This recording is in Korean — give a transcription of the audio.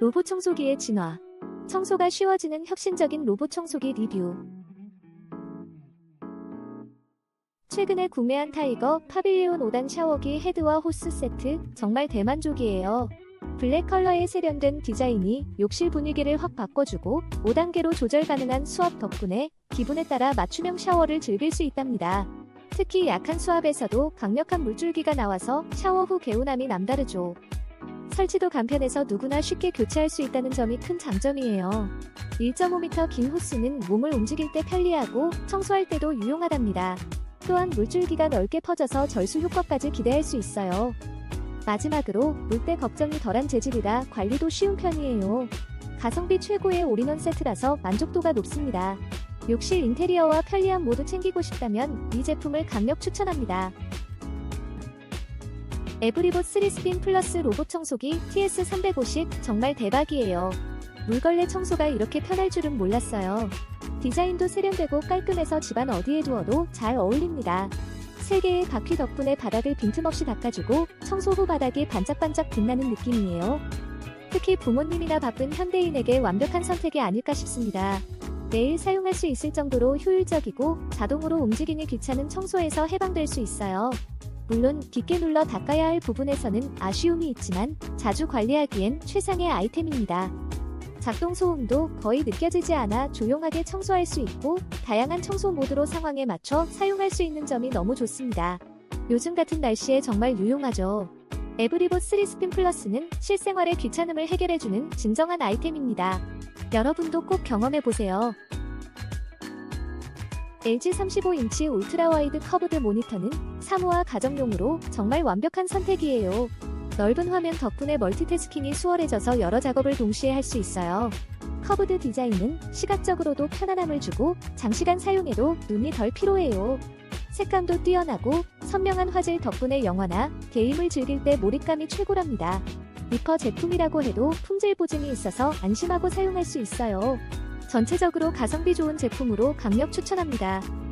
로봇 청소기의 진화. 청소가 쉬워지는 혁신적인 로봇 청소기 리뷰. 최근에 구매한 타이거 파빌리온 5단 샤워기 헤드와 호스 세트 정말 대만족이에요. 블랙 컬러의 세련된 디자인이 욕실 분위기를 확 바꿔주고 5단계로 조절 가능한 수압 덕분에 기분에 따라 맞춤형 샤워를 즐길 수 있답니다. 특히 약한 수압에서도 강력한 물줄기가 나와서 샤워 후 개운함이 남다르죠. 설치도 간편해서 누구나 쉽게 교체할 수 있다는 점이 큰 장점이에요. 1.5m 긴 호스는 몸을 움직일 때 편리하고 청소할 때도 유용하답니다. 또한 물줄기가 넓게 퍼져서 절수 효과까지 기대할 수 있어요. 마지막으로 물때 걱정이 덜한 재질이라 관리도 쉬운 편이에요. 가성비 최고의 올인원 세트라서 만족도가 높습니다. 욕실 인테리어와 편리함 모두 챙기고 싶다면 이 제품을 강력 추천합니다. 에브리봇 3스핀 플러스 로봇 청소기 TS350 정말 대박이에요. 물걸레 청소가 이렇게 편할 줄은 몰랐어요. 디자인도 세련되고 깔끔해서 집안 어디에 두어도 잘 어울립니다. 3개의 바퀴 덕분에 바닥을 빈틈없이 닦아주고 청소 후 바닥이 반짝반짝 빛나는 느낌이에요. 특히 부모님이나 바쁜 현대인에게 완벽한 선택이 아닐까 싶습니다. 매일 사용할 수 있을 정도로 효율적이고 자동으로 움직이니 귀찮은 청소에서 해방될 수 있어요. 물론 깊게 눌러 닦아야 할 부분에서는 아쉬움이 있지만 자주 관리하기엔 최상의 아이템입니다. 작동 소음도 거의 느껴지지 않아 조용하게 청소할 수 있고 다양한 청소 모드로 상황에 맞춰 사용할 수 있는 점이 너무 좋습니다. 요즘 같은 날씨에 정말 유용하죠. 에브리봇 3스핀 플러스는 실생활의 귀찮음을 해결해주는 진정한 아이템입니다. 여러분도 꼭 경험해보세요. LG 35인치 울트라 와이드 커브드 모니터는 사무와 가정용으로 정말 완벽한 선택이에요. 넓은 화면 덕분에 멀티태스킹이 수월해져서 여러 작업을 동시에 할 수 있어요. 커브드 디자인은 시각적으로도 편안함을 주고 장시간 사용해도 눈이 덜 피로해요. 색감도 뛰어나고 선명한 화질 덕분에 영화나 게임을 즐길 때 몰입감이 최고랍니다. 리퍼 제품이라고 해도 품질 보증이 있어서 안심하고 사용할 수 있어요. 전체적으로 가성비 좋은 제품으로 강력 추천합니다.